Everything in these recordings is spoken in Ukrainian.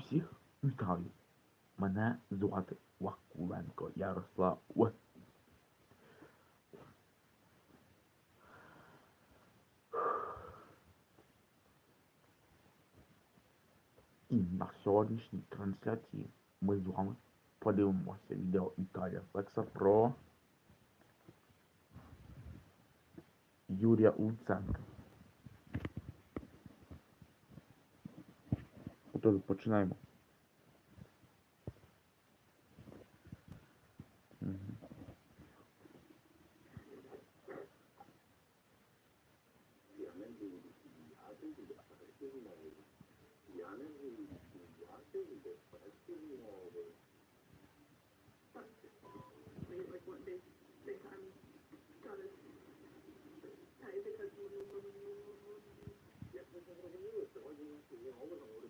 Усіх вітаю! Мене звати Вакуленко Ярослав. І на сьогоднішній трансляції ми з вами подивимося відео Італія Флекса про Юрія Луценка. Готові, починаємо. Угу. Сьогодні у нас є голови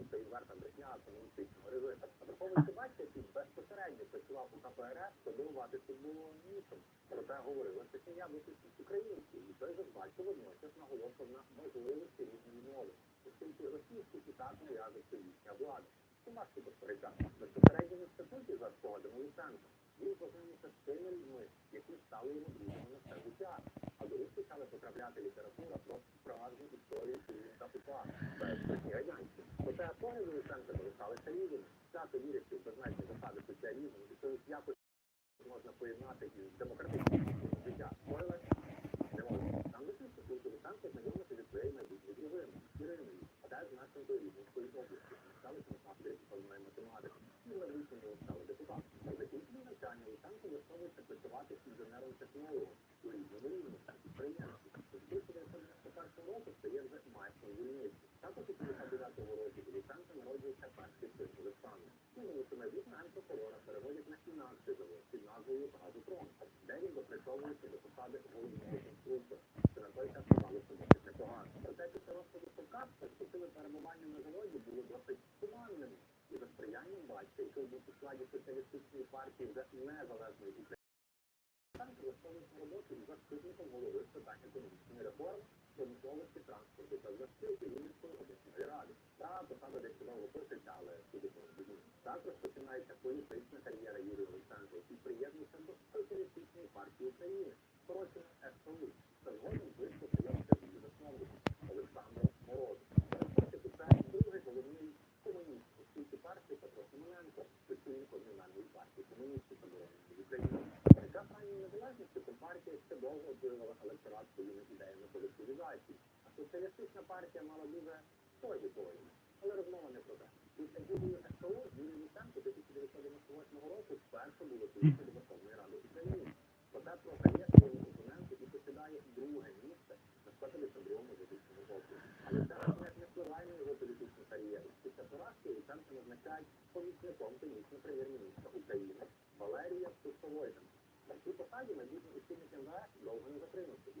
освіта Іварта Брехня, комуністичного режиму. Верховний який безпосередньо працював у КПРС, подивуватися було нічим. Про те говорили я висить українців, і той же бачив водночас наголосив на можливості різної мови, оскільки російські і так нав'язується їхня влада. Сумашки безпереча безпосередньо в інституті за спогадами Луценко він познайомився з тими людьми, які стали йому друзями на сцену театру. А до них почала потрапляти література про справжню історію та Пупа, безпечні радянці. Хоча актори до Лисенка залишалися рівними. Часто вірять, що безмежні засади соціалізму і що якось можна поєднати із демократичним життя. Спорили? Не можна. Там висить, що Лисенка знайомився зі своєю майбутньою дружиною, Іриною, а теж нашим дорівним своїй. Газопром, де він допрацьовується до посади головного служби, що на той час Кавказка вступили перебування на заводі було досить туманним і за сприянням батька, який був у складі соціалістичної партії за незалежної України. Там влаштовується роботу за заступником голови з питань економічної реформи, промисловості, транспорту та зв'язків Української обласної ради. Та посада десь чудово пишеться, але туди Також починається політична кар'єра на прем'єр-міністра України Валерія Суховойна. На цій посаді надійний очільник МВС довго не затримався. І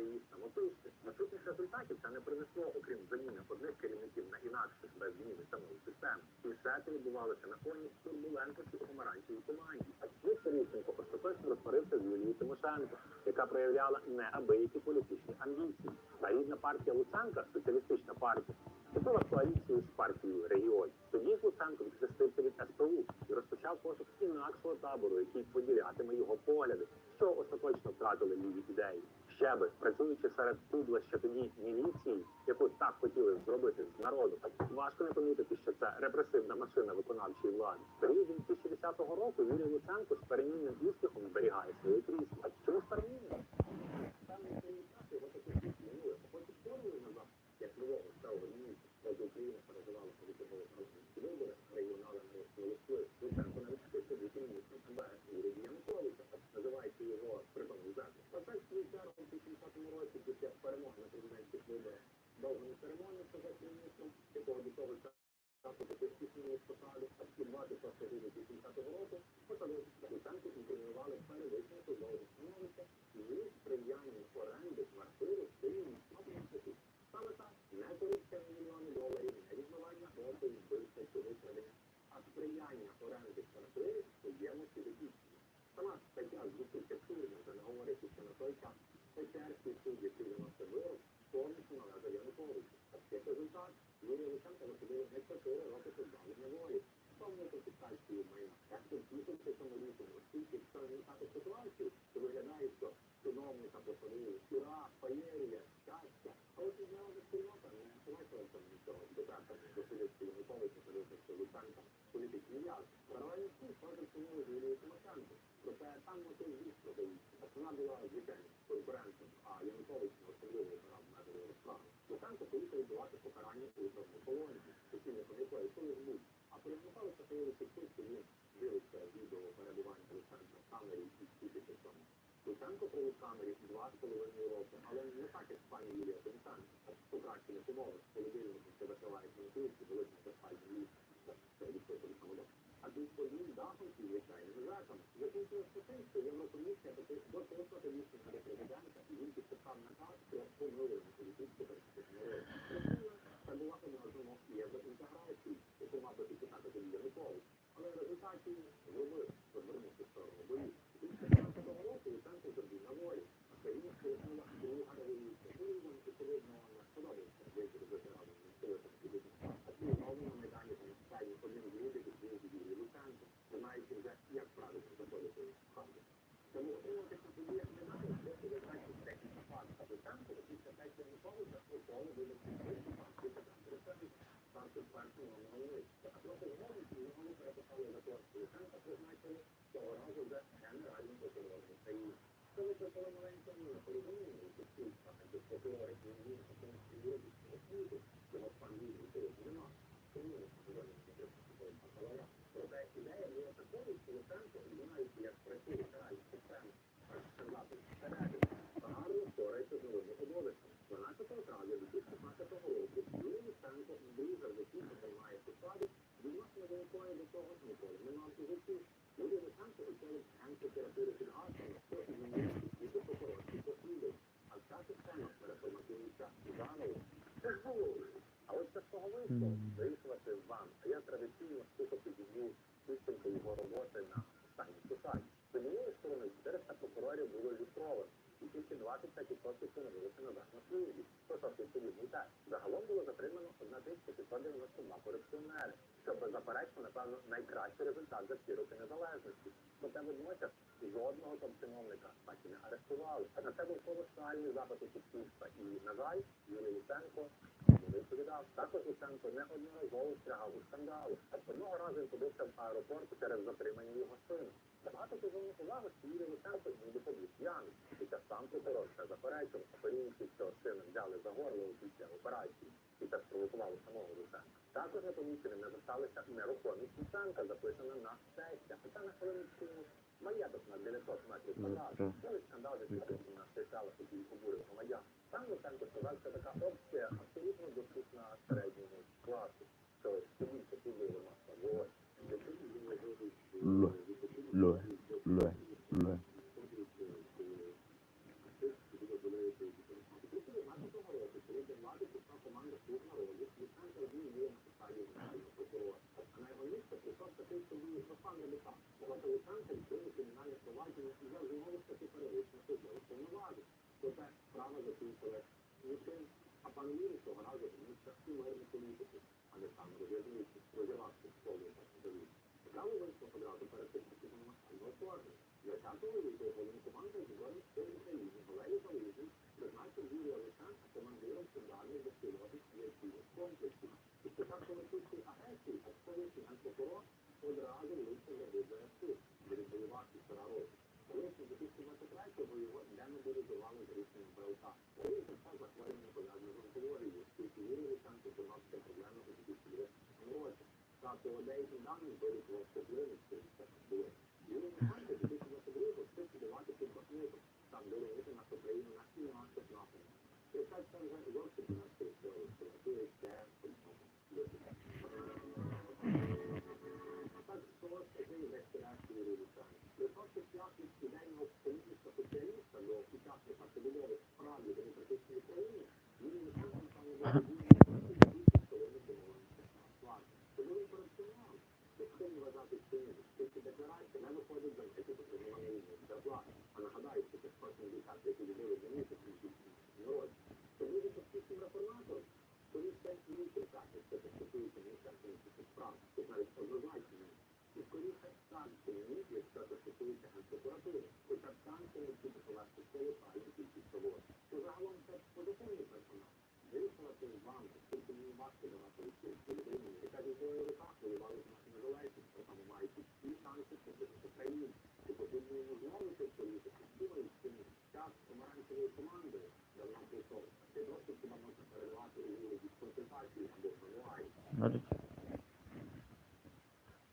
єсеїстам. Отож, насутних результатів це не принесло, окрім заміни одних керівників на інакших без зміни самої системи. І все це відбувалося на фоні турбуленко чи помаранчевій команді. А цю Ющенко остаточно розпорився з Юлією Тимошенко, яка проявляла неабиякі політичні амбіції. Та рідна партія Луценка, соціалістична партія, вступила в коаліцію з партією регіонів. Тоді ж Луценко відхрестився від СПУ і розпочав пошук інакшого табору, який поділятиме його погляди, що остаточно втратили ліві ідеї щебет, працюючи серед пудла ще тоді міліції, яку так хотіли зробити з народу, так важко не помітити, що це репресивна машина виконавчої влади. В 2010 року Юрій Луценко з перемінним успіхом зберігає своє крісло. Чому ж afterwards. 嗯对对对。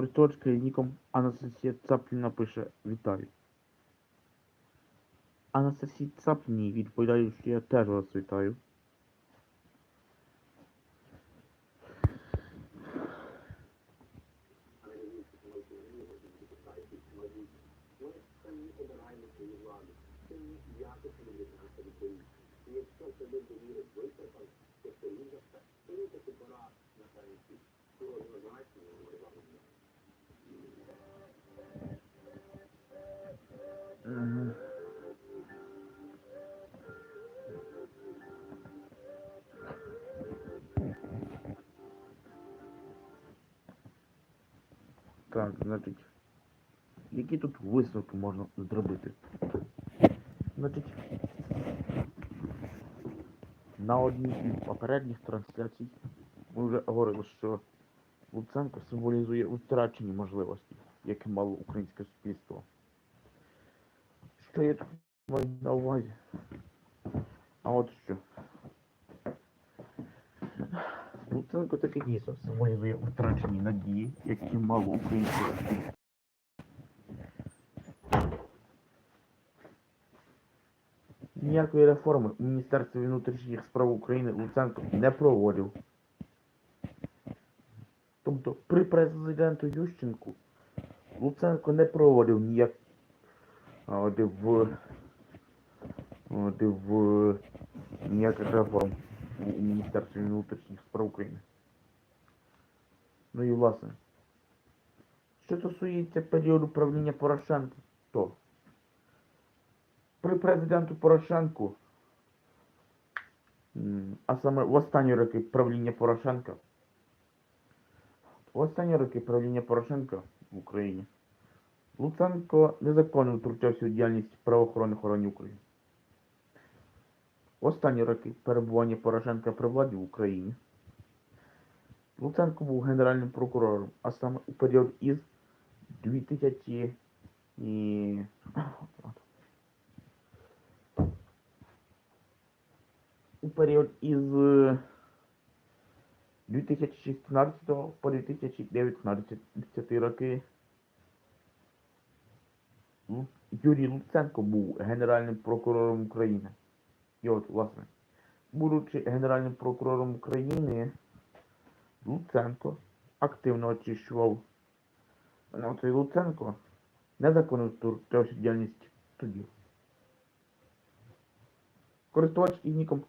Користувачка ніком Анастасія Цапліна пише Вітаю. Анастасії Цапліні відповідаю, що я теж вас вітаю. Значить, які тут висновки можна зробити? Значить, на одній із попередніх трансляцій ми вже говорили, що Луценко символізує втрачені можливості, які мало українське суспільство. Що я тут маю на увазі? А от що. Луценко таки дійсно символізує втрачені надії, які мало українське. Ніякої реформи у Міністерстві внутрішніх справ України Луценко не проводив. Тобто при президенту Ющенку Луценко не проводив ніяк в, в ніяких реформ у Міністерстві внутрішніх справ України. Ну і власне. Що стосується періоду правління Порошенка, то при президенту Порошенку, а саме в останні роки правління Порошенка, в останні роки правління Порошенка в Україні Луценко незаконно втручався у діяльність правоохоронних органів України. Останні роки перебування Порошенка при владі в Україні Луценко був генеральним прокурором, а саме у період із 2000 і... у період із е, 2016 по 2019 роки Юрій Луценко був генеральним прокурором України. І от, власне, будучи генеральним прокурором України, Луценко активно очищував цей Луценко незаконно втручався діяльність суддів. Користувач із ніком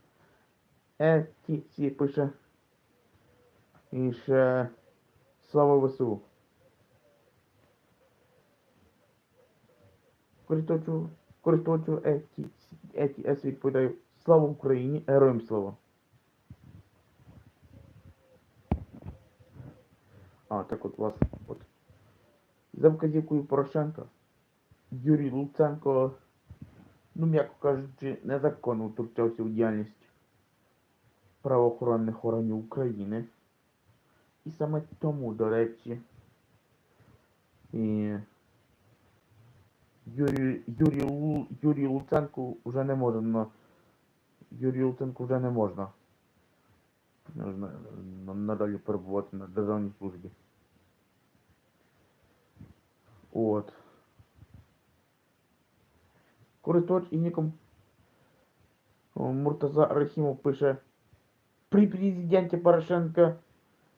ETC пише і ще Слава ВСУ. Користувачу, користувачу ETS, ETS відповідає Слава Україні, героям слава. А, так от, власне, от. За вказівкою Порошенка Юрій Луценко, ну, м'яко кажучи, незаконно втручався в діяльність правоохоронних органів України. І саме тому, до речі, і Юрій, Юрій, Лу, Юрій Луценко вже не може на Юрію Луценку вже не можна, не знаю, на- надалі перебувати на державній службі. От. Користувач і ніком о, Муртаза Рахимов пише. При президенте Порошенко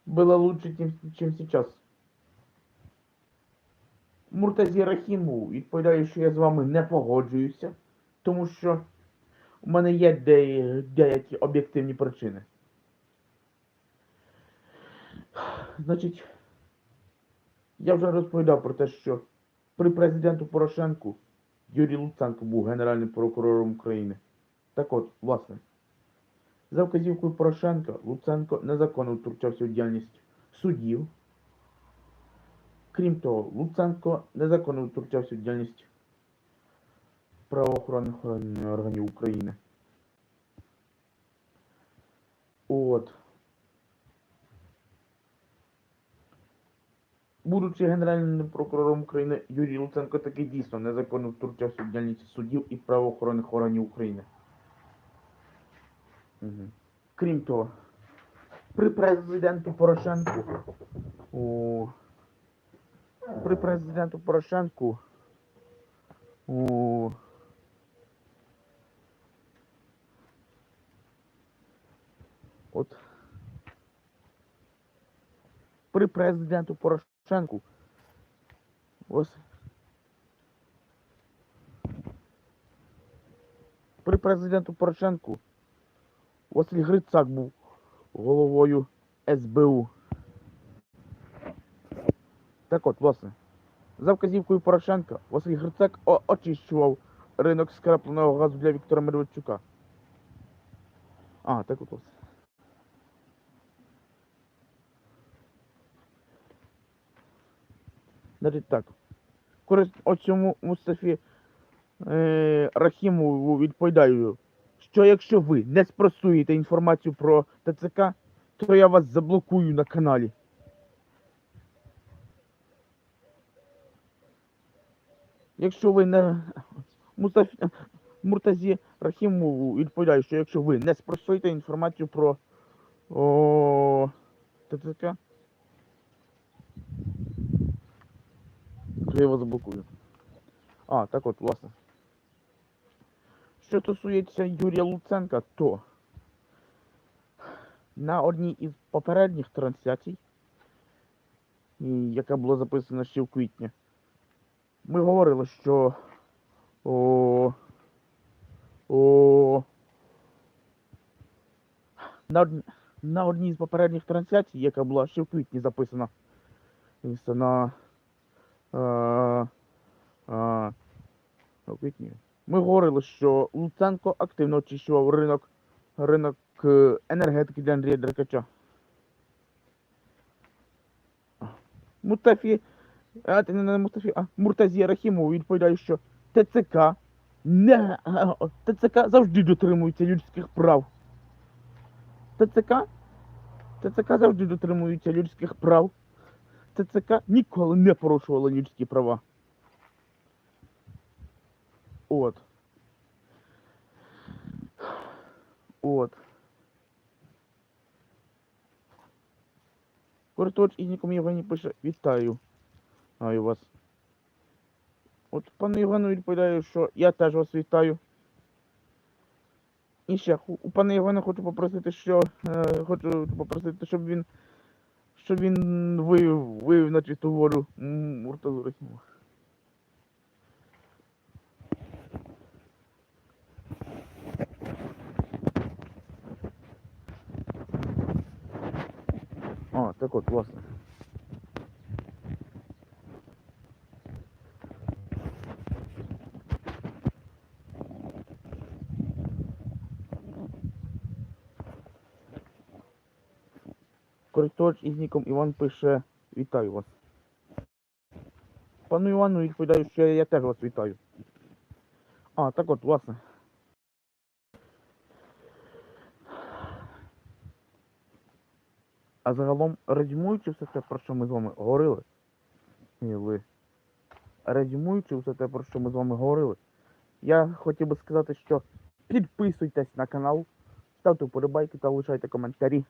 было лучше, чем, чем сейчас. Муртазі Рахімову відповідаю, що я з вами не погоджуюся, тому що у мене є деякі об'єктивні причини. Значить, я вже розповідав про те, що при президенту Порошенку Юрій Луценко був генеральним прокурором України. Так от, власне, за вказівкою Порошенка Луценко незаконно втручався у діяльність суддів. Крім того, Луценко незаконно втручався у діяльність правоохоронних орган- органів України. От. Будучи Генеральним прокурором України, Юрій Луценко таки дійсно незаконно втручався в діяльність суддів і правоохоронних органів України. Угу. Крім того, при президенту Порошенку у... при президенту Порошенку у... От при президенту Порошенку ось при президенту Порошенку Василь Грицак був головою СБУ. Так от, власне, за вказівкою Порошенка Василь Грицак очищував ринок скрапленого газу для Віктора Медведчука. А, так от власне. Значить так. Користь оцьому Мустафі е, Рахімову відповідаю, що якщо ви не спростуєте інформацію про ТЦК, то я вас заблокую на каналі. Якщо ви не. Муртазі Рахімову відповідаю, що якщо ви не спростуєте інформацію про о... ТЦК, то я вас заблокую. А, так от, власне. Що стосується Юрія Луценка, то на одній із попередніх трансляцій, яка була записана ще в квітні, ми говорили, що о, о, на, од- на одній з попередніх трансляцій, яка була ще в квітні записана, на а, а, у квітні. Ми говорили, що Луценко активно очищував ринок, ринок е, енергетики для Андрія Деркача. Мустафі, а, не, не Мустафі, а Муртазі Рахімов відповідає, що ТЦК не ТЦК завжди дотримується людських прав. ТЦК ТЦК завжди дотримується людських прав. ТЦК ніколи не порушувала людські права. От. От. Користувач Ізніком Євгеній пише Вітаю. Вітаю вас. От пану Євгену відповідаю, що я теж вас вітаю. І ще у пана Євгена хочу попросити, що е, хочу попросити, щоб він щоб він вивів, вивів на чисту воду Муртазу Рахімова. А, так от, власне. Користувач із ніком Іван пише Вітаю вас. Пану Івану відповідаю, що я теж вас вітаю. А, так от, власне. А загалом, резюмуючи все те, про що ми з вами говорили, резюмуючи все те, про що ми з вами говорили, я хотів би сказати, що підписуйтесь на канал, ставте вподобайки та лишайте коментарі.